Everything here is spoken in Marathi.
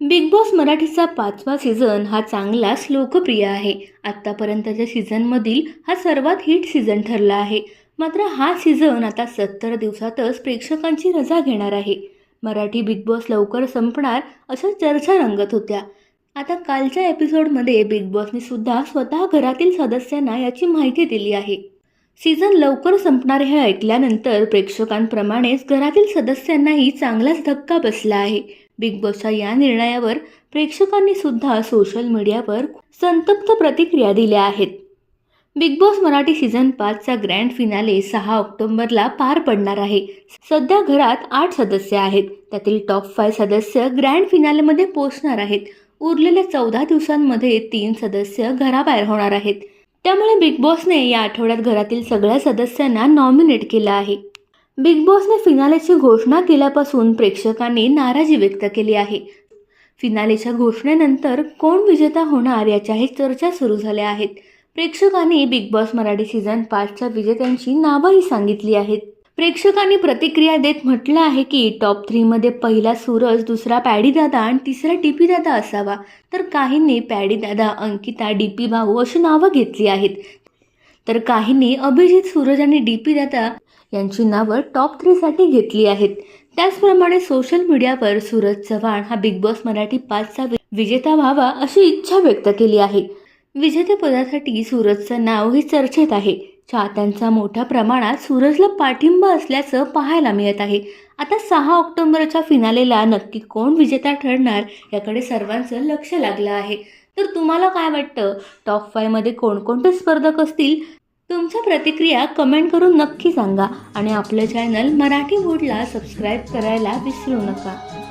बिग बॉस मराठीचा पाचवा सीझन हा चांगलाच लोकप्रिय आहे. आत्तापर्यंतच्या सीझनमधील हा सर्वात हिट सीझन ठरला आहे. मात्र हा सीझन आता सत्तर दिवसातच प्रेक्षकांची रजा घेणार आहे. मराठी बिग बॉस लवकर संपणार अशा चर्चा रंगत होत्या. आता कालच्या एपिसोडमध्ये बिग बॉसने सुद्धा स्वतः घरातील सदस्यांना याची माहिती दिली आहे. सीझन लवकर संपणार हे ऐकल्यानंतर प्रेक्षकांप्रमाणेच घरातील सदस्यांनाही चांगलाच धक्का बसला आहे. बिग बॉसच्या या निर्णयावर प्रेक्षकांनी सुद्धा सोशल मीडियावर संतप्त प्रतिक्रिया दिल्या आहेत. बिग बॉस मराठी सीझन पाचचा ग्रँड फिनाले सहा ऑक्टोबरला पार पडणार आहे. सध्या घरात आठ सदस्य आहेत. त्यातील टॉप फाय सदस्य ग्रँड फिनालेमध्ये पोहोचणार आहेत. उरलेल्या चौदा दिवसांमध्ये तीन सदस्य घराबाहेर होणार आहेत. त्यामुळे बिग बॉसने या आठवड्यात घरातील सगळ्या सदस्यांना नॉमिनेट केलं आहे. बिग बॉसने फिनालेची घोषणा केल्यापासून प्रेक्षकांनी नाराजी व्यक्त केली आहे. फिनालेच्या घोषणेनंतर कोण विजेता होणार याच्याही चर्चा सुरू झाल्या आहेत. प्रेक्षकांनी बिग बॉस मराठी सीझन पाचच्या विजेत्यांची नावंही सांगितली आहेत. प्रेक्षकांनी प्रतिक्रिया देत म्हटलं आहे की टॉप थ्रीमध्ये पहिला सूरज दुसरा पॅडी दादा आणि तिसरा डीपी दादा असावा. तर काहींनी पॅडी दादा अंकिता डीपी भाऊ अशी नावं घेतली आहेत. तर काहींनी अभिजित सूरज आणि डीपी दादा यांची नावं टॉप थ्रीसाठी घेतली आहेत. त्याचप्रमाणे सोशल मीडियावर सूरज चव्हाण हा बिग बॉस मराठी पाचचा विजेता व्हावा अशी इच्छा व्यक्त केली आहे. विजेतेपदासाठी सूरजचं नाव हे चर्चेत आहे. चाहत्यांचा मोठ्या प्रमाणात सूरजला पाठिंबा असल्याचं पाहायला मिळत आहे. आता सहा ऑक्टोबरच्या फिनालेला नक्की कोण विजेता ठरणार याकडे सर्वांचं लक्ष लागलं आहे. तर तुम्हाला काय वाटतं? टॉप फायमध्ये कोणकोणते स्पर्धक असतील? तुमच्या प्रतिक्रिया कमेंट करून नक्की सांगा आणि आपलं चॅनल मराठी वूडला सबस्क्राईब करायला विसरू नका.